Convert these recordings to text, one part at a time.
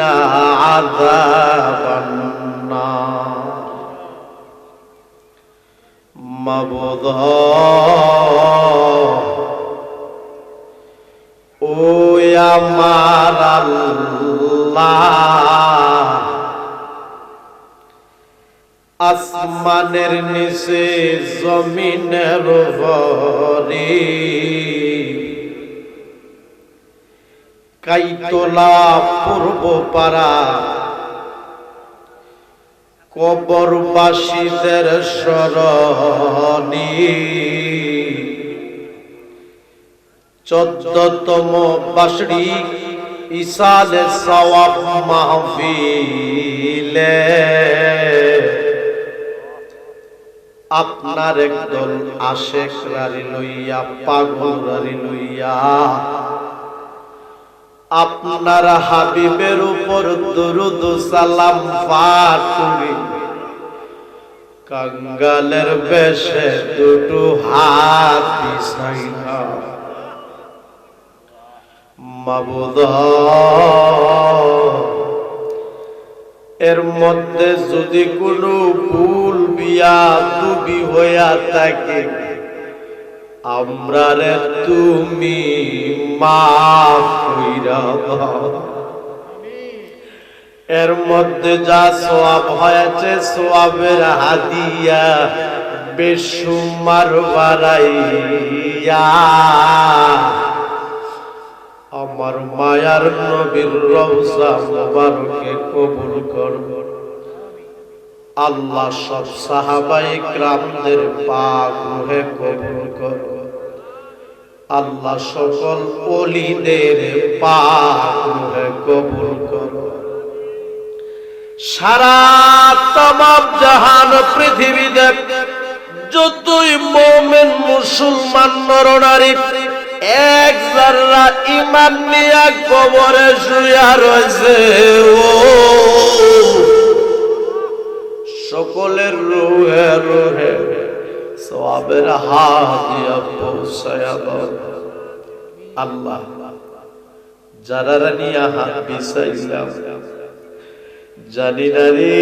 وقنا عذاب النار মাবুদ ও আমার আল্লাহ আসমানের নিচে জমিনের উপরে কাইতলা পূর্ব পাড়া। কবরবাসীদের স্মরণী। চোদ্দতম বাসড়ি ইসালে সওয়াব মাহফিলে। আপনার একদল আশেক রারি লইয়া পাগল রারি লইয়া আপনার হাবিবের উপর দরুদ সালাম পাঠ কাঙ্গালের বেশে দুটো হাত বিছাইনা মাবুদ। এর মধ্যে যদি কোনো ভুল বিয়া দুবি হইয়া থাকে আমরারে তুমি এর মধ্যে যা সোয়াব হয়েছে, সোয়াবের হাদিয়া বেসুমার বাড়াইয়া আমার মায়ার নবীর রওজা মোবারকে কবুল করব আল্লাহ সব সাহাবাই ক্রামদের পাক রুহে কবুল কর। আল্লাহ সকল অলিদের পাক রুহে কবুল কর। সারা তমাম জাহান পৃথিবী পৃথিবীতে যতই মোমেন মুসলমান নরনারী, এক জাররা ইমান নিয়া কবরে শুয়া রয়েছে, ও সকলের রুহে রুহে পৌঁছায়া দাও। আল্লাহ, যারা নিয়া হাত বিছাইলাম, জানি না রে।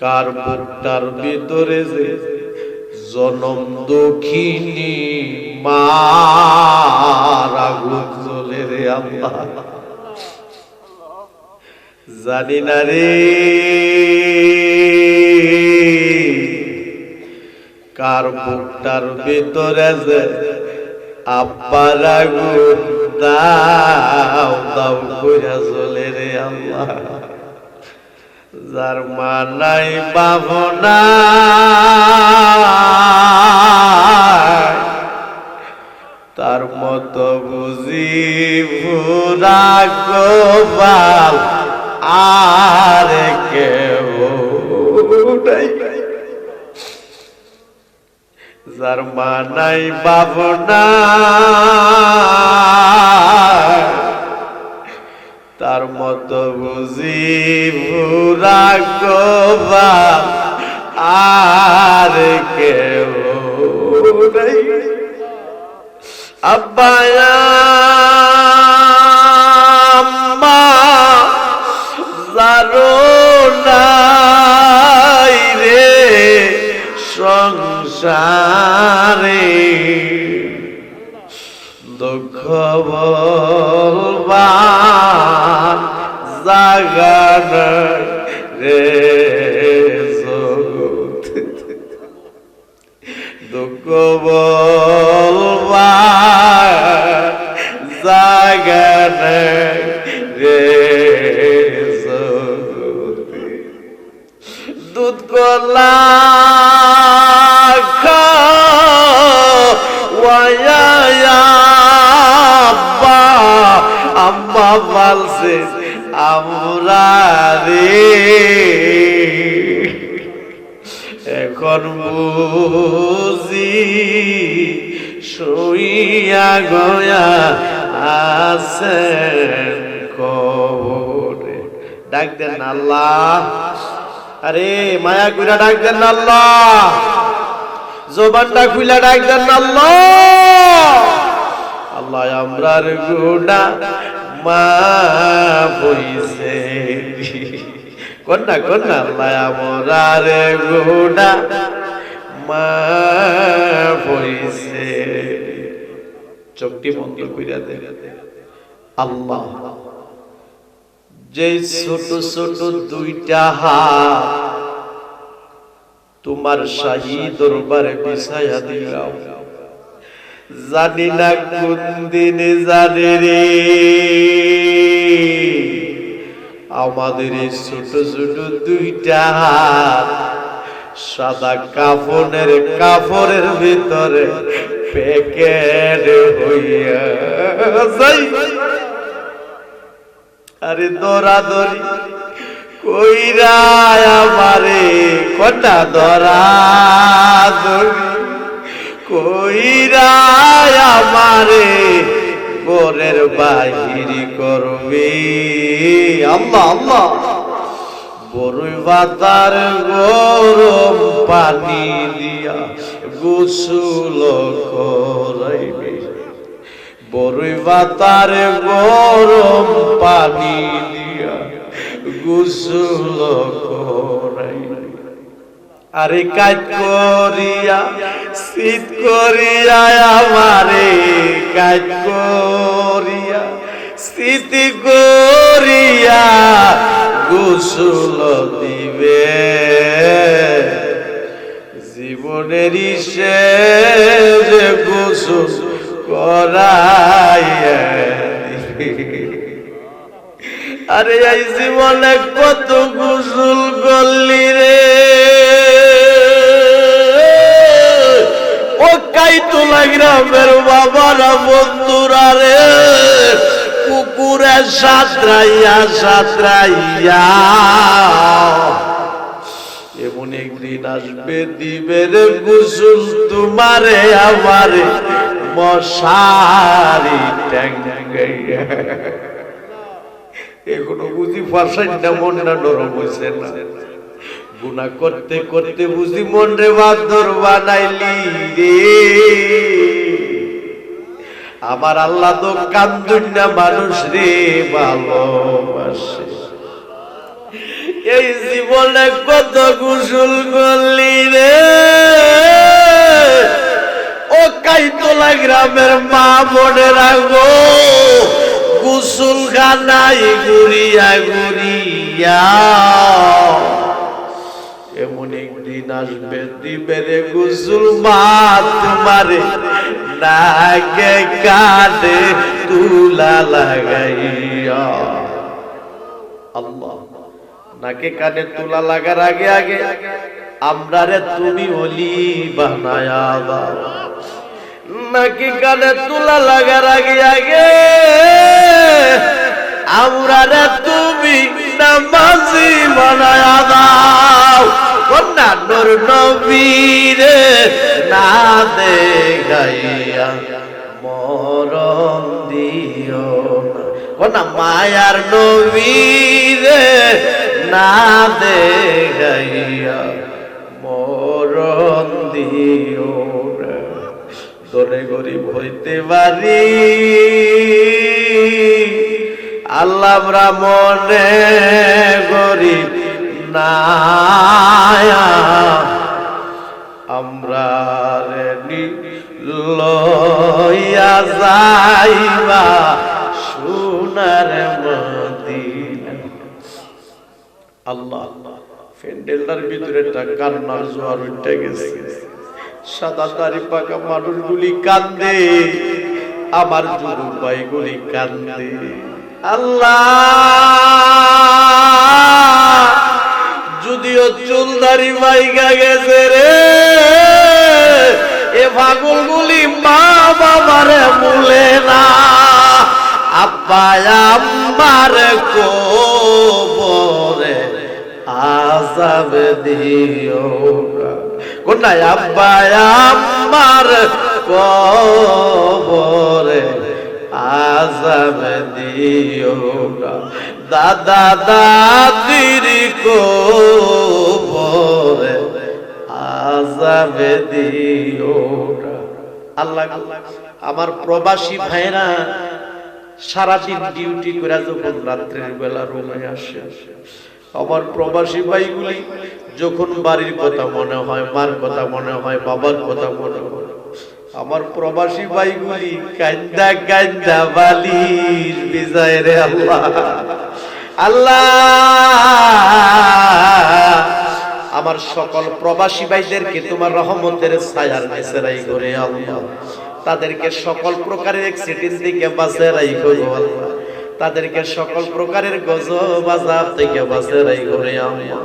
কার বুকটার ভিতরে যে জনম দক্ষিণী মারা জ্বলে রে আল্লাহ। জানি না রে। কার বুকটার ভিতরে যে আব্বার আগুন দাও দাও কইরা জ্বলে রে আল্লাহ। যার মা নাই বাবনা তার মতো বুঝি ভুরা গোপাল আর কেউ যার মা নাই বাবনা তার মতো বুঝি ভুরা গোপাল আর কেউ আব্বায়া নাই রে সংসারে। দুঃখ বলবার জাগান রে দুঃখ বলবার গয়া আছেন কবরে। ডাক দেন আল্লাহ। আরে, মায়া কুইরা ডাক দেন আল্লাহ। জবানটা খুইলা ডাক দেন আল্লাহ। আল্লাহ, আমরার গুণা মা বইছে কন্যা কন্যা, আল্লাহ, আমরার গুণা মা বইছে চোখটি বন্ধ করিয়া দে। আল্লাহ যে ছোট ছোট দুইটা হাত তোমার শাহী দরবারে বিছায়া দিলাম। জানি না কোন দিনে জানে রে। আমাদের এই ছোট ছোট দুইটা হাত সাদা কাফনের কাপড়ের ভিতরে প্যাকেট হইয়া আরে দৌড়া দৌড়ি কইরা আমারে কটা দরা কইরা আমারে গোরের বাহির করবি? আল্লাহ আল্লাহ। বড়ই বাতার গরম পানি দিয়া গোসল করাইবে। বড়ই বাতার গরম পানি দিয়া গোসল আরে কাজ করিয়া, শীত করিয়া, আমারে কাজ করিয়া স্মৃতি করিয়া গোসল দিবে। জীবনের শেষ আরে এই জীবনে কত গোসল করলি রে? ও কাই তো গ্রামের বাবারা, বন্ধুরা রে, কুকুরে সাঁতরাইয়া সাঁতরাইয়া। একদিন আসবে দিবে রে গোসল তোমারে আমারে মশারি ট্যাঙ্গাইয়া এখনও বুঝি ফাঁসাইটা মনটা নরম হয়েছে না। গুণা করতে করতে বুঝি মন রে বাদর বানাইলি রে। আমার আল্লাহ তো কান্দুন না মানুষ রে, ভালোবাসে। এই জীবনে কত গুসল করলি রে? ও কাইতলা গ্রামের মা বোনেরা গো গুসুল খানাই গুড়িয়া গুড়িয়া এমন একদিন আসবে, দিবে রে গুসুল মা তোমারে নাকে কাটে তুলা লাগাইয়া। নাকে কানে তুলা লাগার আগে আগে? আমরা রে তুমি অলি বানায়া নাকি কানে তুলা লাগার আগে আগে? আমরা রে তুমি নামাজি বানায়া দাও কন্যা নবীরে না দেখাইয়া মরম দিও না। মায়ার নবীরে না দেখাইয়া মরম দিও দরে গরিব হইতে পারি। আল্লাহ আমরা মনে গরিব না আমরা লইয়া যাইবা, সোনার আল্লাহ ফেন্ডেলটার ভিতরে একটা কান্নার জোয়ার উঠে গেছে। সাদা দাড়ি পাকা মানুষগুলি কান্দে, আমার যুবক ভাইগুলি কান্দে। আল্লাহ, যদিও চুলদারি মাইকা গেছে রে, এ পাগলগুলি মা বাবারে মুলে না। আব্বা আম্মার কোবরে আজাব দিও না কোনটা আব্বা, আম্মার কবরে আজাব দিও দাদা, দাদির কোবরে আজাব দিও আল্লাহ, আমার প্রবাসী ভাইরা সারাদিন ডিউটি করে যখন রাত্রের বেলা রুমে আসে আমার প্রবাসী ভাইগুলি, যখন বাড়ির কথা মনে হয়, মার কথা মনে হয়, বাবার কথা মনে হয়, আমার প্রবাসী ভাইগুলি কান্দা কান্দা বালির বিজয় রে আল্লাহ। আল্লাহ! আমার সকল প্রবাসী ভাইদেরকে তোমার রহমতের ছায়ার নিচে রাই করে আল্লাহ। তাদেরকে সকল প্রকারের অ্যাক্সিডেন্ট থেকে বাঁচে রাই করে আল্লাহ। তাদেরকে সকল প্রকারের গজব আজাব থেকে বাঁচে রাই করে আম্মা।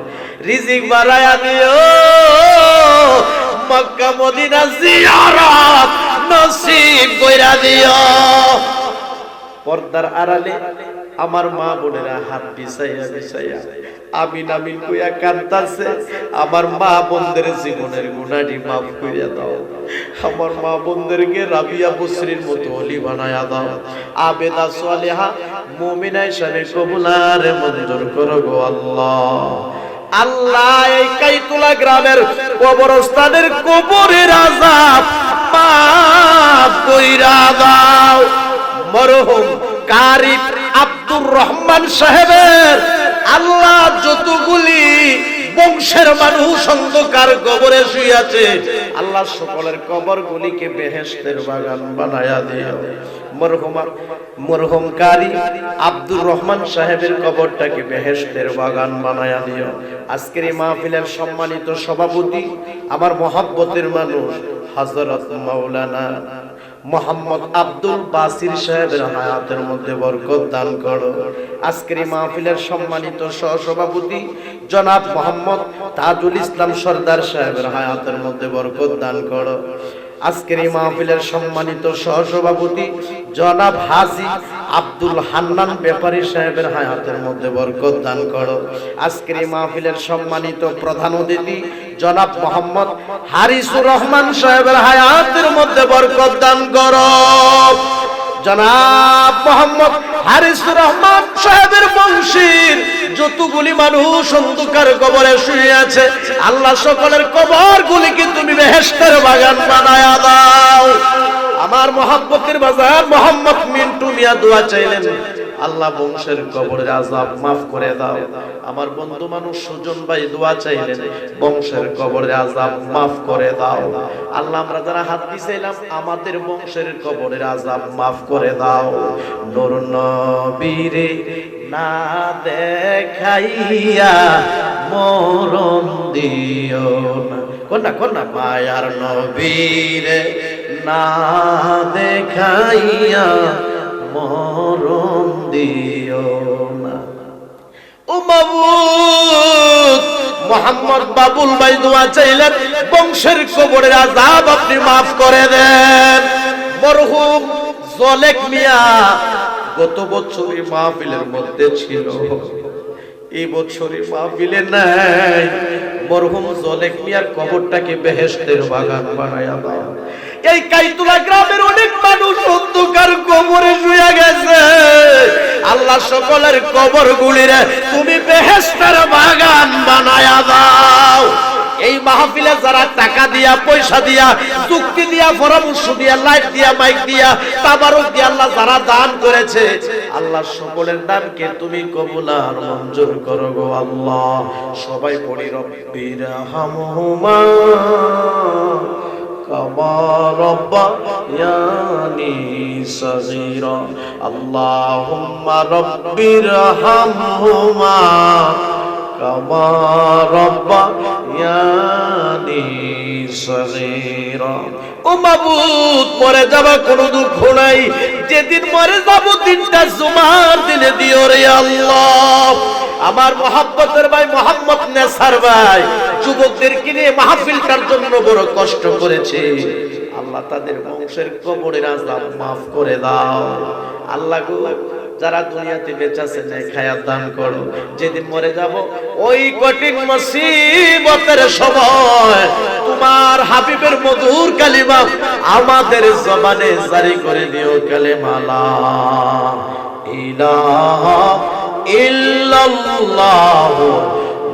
রিজিক বাড়ায়া দিও মক্কা, মদিনা জিয়ারত নসিব কইরা দিও। পর্দার আড়ালে আমার মা বোনেরা হাত বিছাইয়া বিছাইয়া আমিন আমিন কইয়া কান্দাছে আমার মা বোনদের জীবনের গুনাহটি মাফ কইরা দাও। আমার মা বোনদেরকে রাবিয়া বসরির মতো অলি বানায়া দাও। আবেদা সালেহা, মুমিনা হিসাবে কবুলারে মঞ্জুর করো গো আল্লাহ। আল্লাহ এই কাইতুলা গ্রামের কবরস্থানের কবরের আযাব মাফ কইরা দাও। মরহুম কারি আব্দুর রহমান সাহেবের আল্লাহ যতগুলি বংশের মানুষ অন্ধকার কবরে শুয়ে আল্লাহ সকলের কবর গুলিকে বেহেশতের বাগান বানায়া দিও। মরহুম মরহুম আব্দুর রহমান সাহেবের কবরটাকে বেহেশতের বাগান বানায়া দিও। আজকের এই মাহফিলের সম্মানিত সভাপতি, আমার মহাব্বতের মানুষ, হযরত মাওলানা মোহাম্মদ আব্দুল বাসির সাহেবের হায়াতের মধ্যে বরকত দান করো। আজকের মাহফিলের সম্মানিত সহসভাপতি জনাব মোহাম্মদ তাজুল ইসলাম সর্দার সাহেবের হায়াতের মধ্যে বরকত দান করো। আজকের এই মাহফিলের সম্মানিত সহসভাপতি জনাব হাজি আব্দুল হান্নান ব্যাপারী সাহেবের হায়াতের মধ্যে বরকত দান করো। আজকের এই মাহফিলের সম্মানিত প্রধান অতিথি জনাব মোহাম্মদ হারিসুর রহমান সাহেবের হায়াতের মধ্যে বরকত দান কর। জনাব মোহাম্মদ হারিসুর রহমান সাহেবের বংশীর যতগুলি মানুষ অন্ধকার কবরে শুয়ে আছে, আল্লাহ সকলের কবর গুলিকে তুমি বেহেস্তের বাগান বানায়া দাও। আমার মহাব্বতের বাজার মোহাম্মদ মিন্টু মিয়া দোয়া চাইলেন। আল্লাহ বংশের কবরের আজাব মাফ করে দাও। আমার বন্ধু মানুষ সুজন ভাই দোয়া চাইলেন, বংশের কবরের আজাব মাফ করে দাও। আল্লাহ আমরা যারা হাত দিছিলাম, আমাদের বংশের কবরের আজাব মাফ করে দাও। নূর নবীরে না দেখাইয়া মরণ দিও না। কোনটা কোনটা মায়ার নবীরে না দেখাইয়া মরণ দিও না ও মাবুদ, মোহাম্মদ বাবুল ভাই দোয়া চাইলেন, বংশের কবরের আজাব আপনি মাফ করে দেন। মরহুম জলেক মিয়া, গত বছর এই মাহফিলের মধ্যে ছিল। এই বছরে মাহফিলে নাই। মরহুম জলেক মিয়ার কবরটাকে বেহেশতের বাগান বানায়া দাও। এই কাইতুলা গ্রামের অনেক মানুষ অন্ধকার কবরে শুয়ে গেছে। আল্লাহ সকলের কবর গুলিরে তুমি বেহেস্তের বাগান বানায়া দাও। এই মাহফিলে যারা টাকা দিয়া, পয়সা দিয়া, চুক্তি দিয়া, পরামর্শ দিয়া, লাইট দিয়া, মাইক দিয়া, তাবারক দিয়া আল্লাহ যারা দান করেছে, আল্লাহ সকলের দানকে তুমি কবুল আর মঞ্জুর করো গো আল্লাহ। সবাই পড়ি রব্বির হামহুমা كما ربياني صغيرا اللهم رب ارحمهما كما ربياني صغيرا ও মাবুদ মরে যাবা কোনো দুঃখ নাই যেদিন মরে যাব তিনটা জুমার দিনে দিও রে আল্লাহ আমার মহাব্বতের ভাই মোহাম্মদ নেসার ভাই যুবকদেরকে নিয়ে মাহফিলটার জন্য বড় কষ্ট করেছে। আল্লাহ তাদের বংশের কবরের আজাব মাফ করে দাও। আল্লাহ যারা দুনিয়াতে বেঁচাছে নেই খায়াত দান করো। যেদিন মরে যাব, ওই কঠিন মুসিবতের সময় তোমার হাবিবের মধুর কালিমা আমাদের জবানে জারি করে দিও কালেমা লা ইলাহা ইল্লাল্লাহ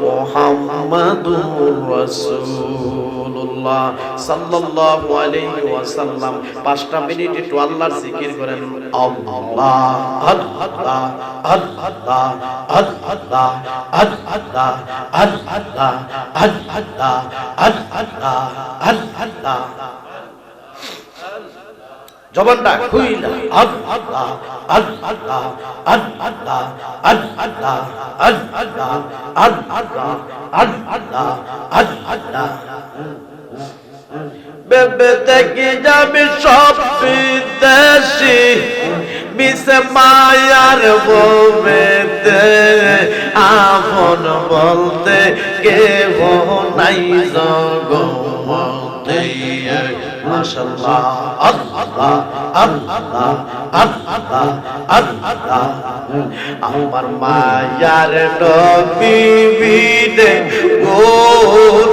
মুহাম্মাদুর রাসূলুল্লাহ সাল্লাল্লাহু আলাইহি ওয়াসাল্লাম। পাঁচটা মিনিট একটু আল্লাহর জিকির করেন। আল্লাহ আল্লাহ আল্লাহ আল্লাহ আল্লাহ আল্লাহ আল্লাহ আল্লাহ আল্লাহ জবানটা খুইলা। আল্লাহ আল্লাহ আল্লাহ আল্লাহ আল্লাহ আল্লাহ আল্লাহ আল্লাহ বেবে থেকে যাবে সব বিদেশি মিশে মায়ার ববেতে আপন বলতে কেহ নাই জগমতে। মাশাআল্লাহ আল্লাহ আল্লাহ আল্লাহ আল্লাহ। আমার মায়ার নবী বিনে ও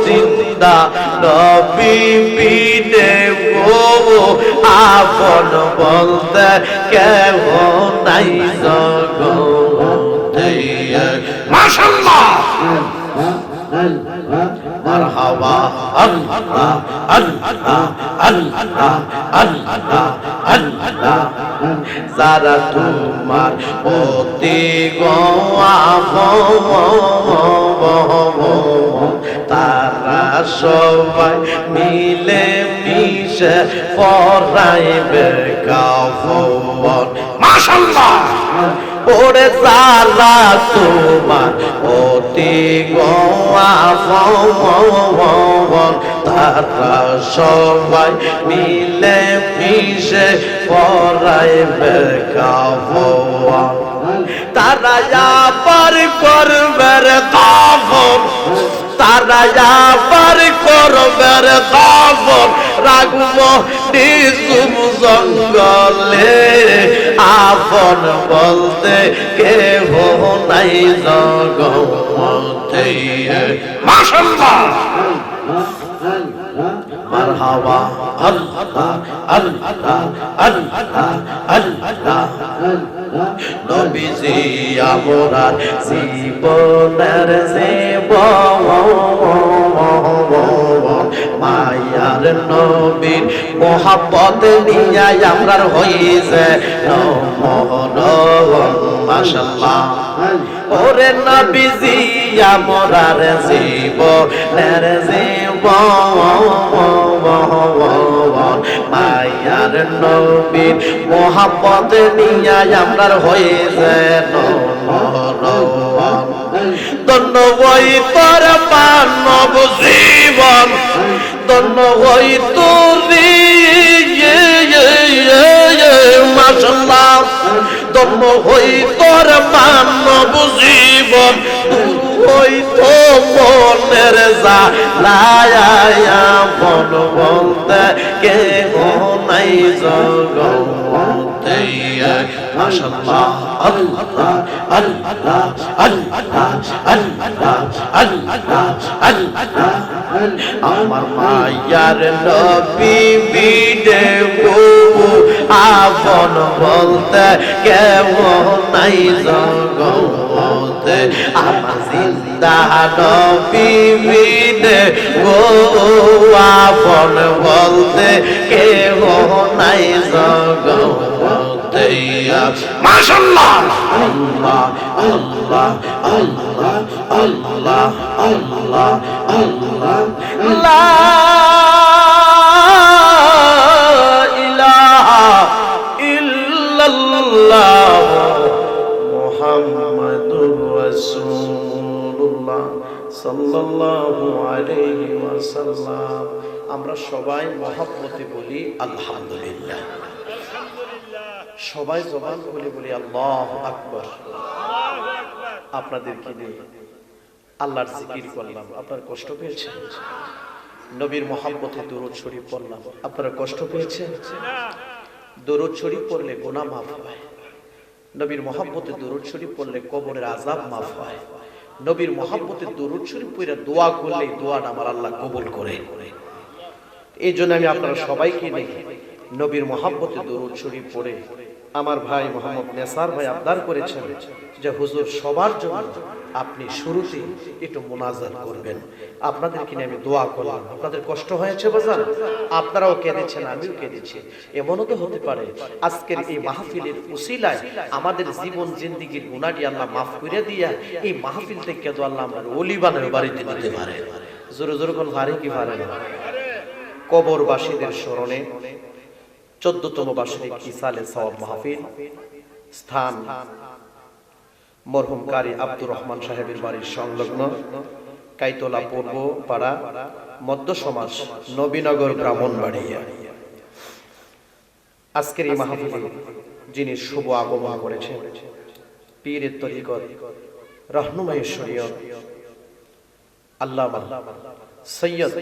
জিন্দা নবী বিনে ও আপন বলতে কেহ নাই জগতে। মাশাআল্লাহ। مرحبا الله الله الله الله الله যারা তোমার অতি গো তারা সবাই মিলে মিশে পড়াইবে কাফন মাশাল্লাহ! ওরে সারা তোমার অতি গোয়া তারা সবাই মিলে মিশে পড়াইবে কাফন তারা আবার করবে রে কাফন তারা আবার করবে রে নিসুম জঙ্গলে। আপন বলতে কেহ নাই জগমতে মাশাআল্লাহ মারহাবা, আল্লাহ আল্লাহ আল্লাহ আল্লাহ। নবীজি আমরার জীবনের জীবন। মায়ার নবীর মোহাব্বত নিয়ে আমরার হইছে। ওরে নবীজি আমরার জীবনের জীবন। মায়ার নবীর মোহাব্বত নিয়ে আমরার হয়েছে দন্ন ওই তোর মানব জীবন। দন্ন ওই তোরি মাসাল্লাহ দন্ন হই তোর মানব জীবন। ওই তো মনের যা লায়া মন বলতে কে নাই আমার মায়ার নবী আপন বলতে কেউ জগতে। আমার জিন্দা নবী আপন বলতে আমরা সবাই মহব্বতে বলি আলহামদুলিল্লাহ সবাই জবান বলে বলি, আল্লাহ আকবার। আপনাদেরকে নিয়ে আল্লাহর জিকির করলাম, আপনার কষ্ট পেয়েছেন? নবীর মহাব্বতে দরুদ শরীফ পড়লাম, আপনারা কষ্ট পেয়েছেন? দরুদ শরীফ পড়লে গোনা মাফ হয়। নবীর মহাব্বতে দরুদ শরীফ পড়লে কবরের আজাব মাফ হয়। নবীর মহাব্বতে দরুদ শরীফ পড়ে দোয়া করলে দোয়াটা আমার আল্লাহ কবুল করে। এই জন্য আমি আপনারা সবাইকে নিয়ে নবীর মহাব্বতে দরুদ শরীফ পড়ে আমার ভাই মোহাম্মদ নেসার ভাই আবদার করেছেন যে, হুজুর, সবার জন্য আপনি শুরুতে একটু মোনাজাত করবেন। আপনাদের কিনে আমি দোয়া করলাম। আপনাদের কষ্ট হয়েছে বাজান? আপনারাও কেঁদেছেন, আমিও কেঁদেছি। এমনও তো হতে পারে, আজকের এই মাহফিলের উসিলায় আমাদের জীবন, জিন্দিগির গুণাটি আল্লাহ মাফ করে দিয়া এই মাহফিল থেকে তো আল্লাহ আমার অলিবানের বাড়িতে দিতে পারে। জোরে জোরে কোন পারে কি পারে না? কবরবাসীদের স্মরণে চোদ্দতম বার্ষিক ইসালে সওয়াব মাহফিল। স্থান মরহুম কারি আব্দুর রহমান সাহেবের বাড়ির সংলগ্ন কাইতলা পূর্ব পাড়া মধ্য সমাজ নবীনগর ব্রাহ্মণবাড়িয়া। আজকের এই মাহফিলে যিনি শুভ আগমন করেছেন, পীরের তরিকত রহনুমাইশ্বরীয় আল্লাহ সৈয়দ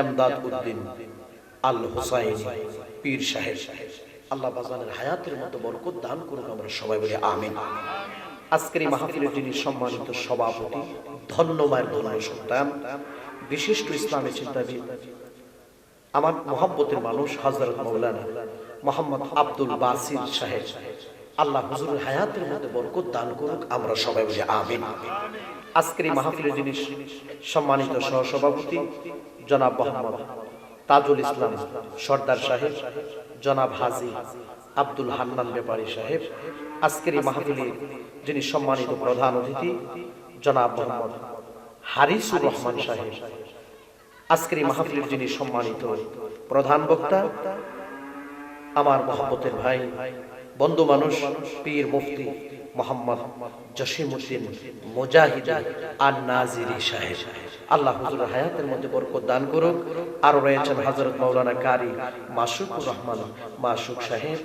এমদাদ উদ্দিন। আল হুসাইন পীর সাহেব। আল্লাহ বাজানের হায়াতের মতো বরকত দান করুন আমরা সবাই বলি আমিন। আজকের এই মাহফিলের যিনি সম্মানিত সভাপতি ধন্যবাদ ধন্য সন্তান, বিশিষ্ট ইসলামী চিন্তাবিদ, আমার মোহাম্মতের মানুষ হজরত মৌলানা মোহাম্মদ আব্দুল বাসির সাহেব। আল্লাহ হুজুরের হায়াতের মধ্যে বরকত দান করুক আমরা সবাই বলি আমিন। আজকের এই মাহফিলের যিনি সম্মানিত সহসভাপতি, জনাব মোহাম্মদ তাজুল ইসলাম, সর্দার সাহেব, জনাব হাজি আব্দুল হান্নান ব্যাপারী সাহেব, আজকের এই মাহফিলে যিনি সম্মানিত প্রধান অতিথি, জনাব মোহাম্মদ হারিসুর রহমান সাহেব। আজকের এই মাহফিলের যিনি সম্মানিত প্রধান বক্তা, আমার মহব্বতের ভাই, বন্ধু মানুষ, পীর মুফতি মোহাম্মদ জসিমুদ্দিন মুজাহিদ আর নাজিরি সাহেব। আল্লাহ হুজুর হায়াতের মধ্যে বরকত দান করুক। আরও রয়েছেন হযরত মাওলানা কারি মাসুকুর রহমান, মাসুক সাহেব।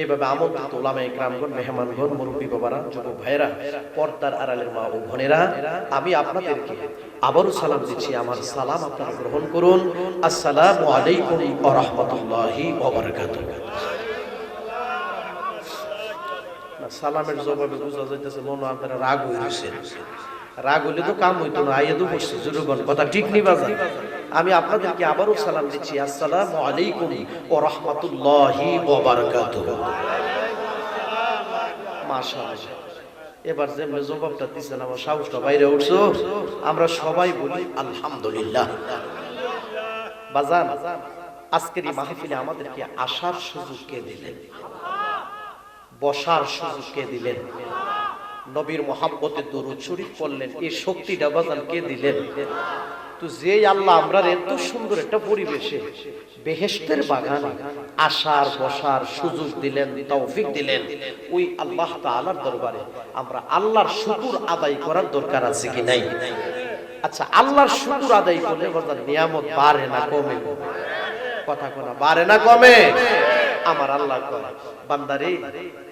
এইভাবে আমন্ত্রিত ওলামা ইকরামগণ মেহমানগণ, মুরব্বী বাবারা, যুবক ভাইরা পর্দার আড়ালের মা ও বোনেরা, আমি আপনাদেরকে আবারও সালাম দিচ্ছি, আমার সালাম আপনারা গ্রহণ করুন। আসসালামু আলাইকুম ওয়া রাহমাতুল্লাহি ওয়া বারাকাতুহু। সালামের জবাবে বোঝা যাইতেছে মনে আপনারা রাগ হইছে রাগ হইলে তো কাম হইতো না, আইয়ে তো বসছে জুরুগণ কথা ঠিক নি বাজার? আমি আপনাদেরকে আবারও সালাম দিচ্ছি। আসসালামু আলাইকুম ওয়া রাহমাতুল্লাহি মাশাআল্লাহ। এবার যে জবাবটা দিচ্ছেন আমার সাহসটা বাইরে উঠছো। আমরা সবাই বলি আলহামদুলিল্লাহ। বাজান, আজকের এই মাহফিলে আমাদেরকে আসার সুযোগ কে দিলেন? বসার সুযোগ কে দিলেন? নবীর মহাব্বতে দরুদ শরীফ পড়লেন। এই শক্তিটা বাজান কে দিলেন? তো যে আল্লাহ আমরা এত সুন্দর একটা পরিবেশে, বেহেশতের বাগানে আসার, বসার সুযোগ দিলেন, তৌফিক দিলেন, ওই আল্লাহ তাআলার দরবারে আমরা আল্লাহর শুকুর আদায় করার দরকার আছে কি নাই? আচ্ছা আল্লাহর শুকুর আদায় করলে নিয়ামত বাড়ে না কমে? কথা কোনা, বাড়ে না কমে? আমার আল্লাহ কয়, বান্দারে,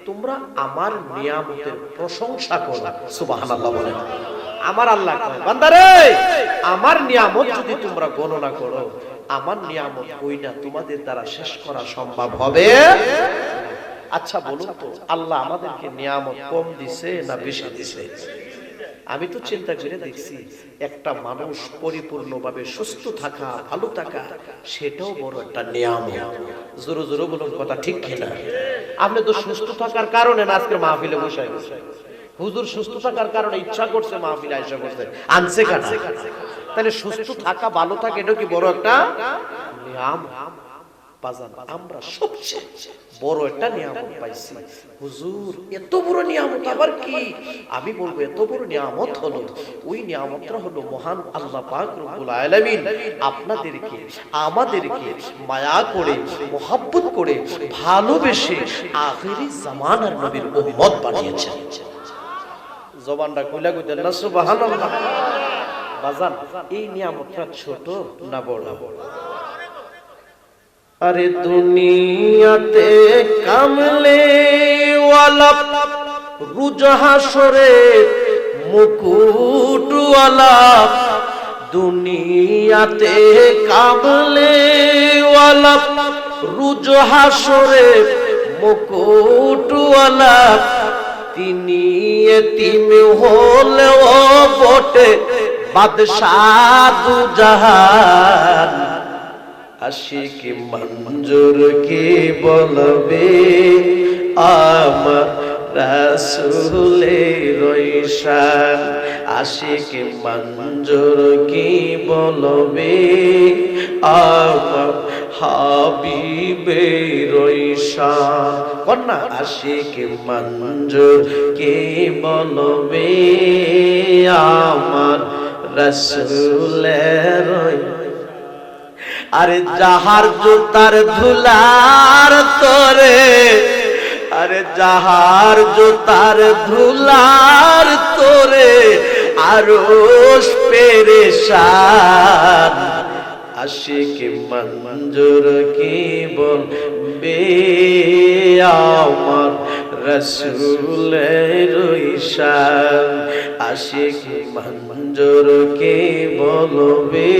তোমরা আমার নিয়ামতের প্রশংসা করো। সুবহানাল্লাহ বলেন। আমার আল্লাহ কয়, বান্দারে, আমার নিয়ামত যদি তোমরা গণনা করো, আমার নিয়ামত কই না তোমাদের দ্বারা শেষ করা সম্ভব হবে? আচ্ছা বলুন তো, আল্লাহ আমাদেরকে নিয়ামত কম দিছে না বেশি দিছে? আমি তো চিন্তা করে দেখছি, একটা মানুষ পরিপূর্ণভাবে সুস্থ থাকা, ভালো থাকা, সেটাও বড় একটা নিয়ম জোরো জোরো বলুন কথা ঠিক কিনা? আপনি তো সুস্থ থাকার কারণে না আজকে মাহফিলে বসে হুজুর সুস্থ থাকার কারণে ইচ্ছা করছে মাহফিলে আইসা করছে আনছে কেন তাহলে সুস্থ থাকা, ভালো থাকা, এটা কি বড় একটা নিয়ম বাজান, আমরা সবচেয়ে বড় একটা নিয়ামত পাইছি। হুজুর, এত বড় নিয়ামত, আবার কি? আমি বলব, এত বড় নিয়ামত হলো, ওই নিয়ামতটা হলো মহান আল্লাহ পাক রব্বুল আলামিন আপনাদেরকে, আমাদেরকে মায়া করে, মোহাব্বত করে, ভালোবেসে আখেরি জামানার নবীর উম্মত বানিয়েছেন। জবানটা খুলে কইতেন না, সুবহানাল্লাহ। বাজান, এই নিয়ামতটা ছোট না বড়? আরে দুনিয়াতে কামলে ওয়ালা রুজ হাসরে মুকুটওয়ালা, দুনিয়াতে কামলে ওয়ালা রুজ হাসরে মুকুটওয়ালা, তিনি এতিম হলেও বটে বাদশাহ দু জাহান আশিক মঞ্জুর কি বলবে? আমার রাসুলে রইশান আশিক মঞ্জুর কি বলবে? আমার হাবিবে রইশান কন্যা আশিক মঞ্জুর কি বলবে? আমার রসুলের আরে যাহার জুতার ধুলার তোরে, আরে যাহার জুতার ধুলার তোরে আরোস পেরেশান। আশিক মঞ্জুর কি বলবে? আমার রসুলের ঈশান। আশিক মঞ্জুর কে বলবে?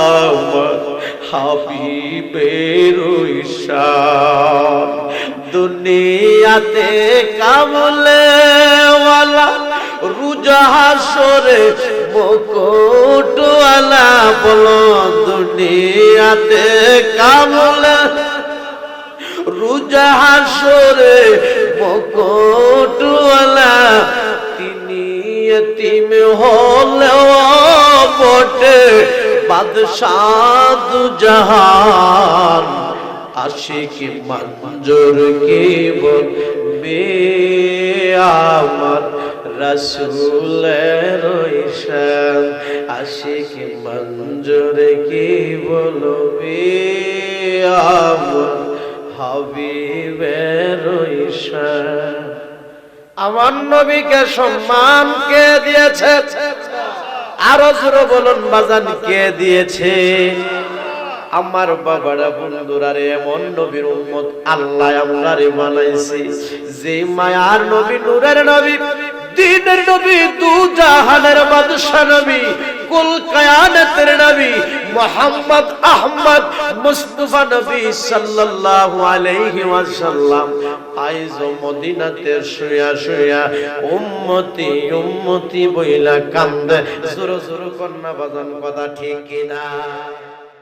আমার হাবিবের ঈশান। দুনিয়াতে কামলে ওয়ালা রুজাহাসরে মুকুটওয়ালা বলো, দুনিয়াতে কামলে রুজাহাসরে মুকুটওয়ালা তিনি এতিম হলেও বটে। বাদশাহ দু জাহান আশিক মঞ্জুর কি বলবে? আমার রসুলের ঈশান আশিক মঞ্জুর কি বলবে? আমার হাবিবের আমার নবীকে সম্মান কে দিয়েছে? আরও জোরে বলুন বাজান কে দিয়েছে? আমার বাবারা, বন্ধুরা রে, এমন নবীর উম্মত আল্লাহ আমরারে বানাইছে, যে মায়ার নবী, নূরের নবী। দিনের নবী, দু জাহানের বাদশা নবী, কুল কায়ানাতের নবী মোহাম্মদ আহমদ মুস্তাফা নবী সাল্লাল্লাহু আলাইহি ওয়াসাল্লাম। আইজ মদিনাতে শুয়া শুয়া উম্মতি উম্মতি বইলা কান্দে। জোর জোর কন্যা বাজান কথা ঠিক কিনা?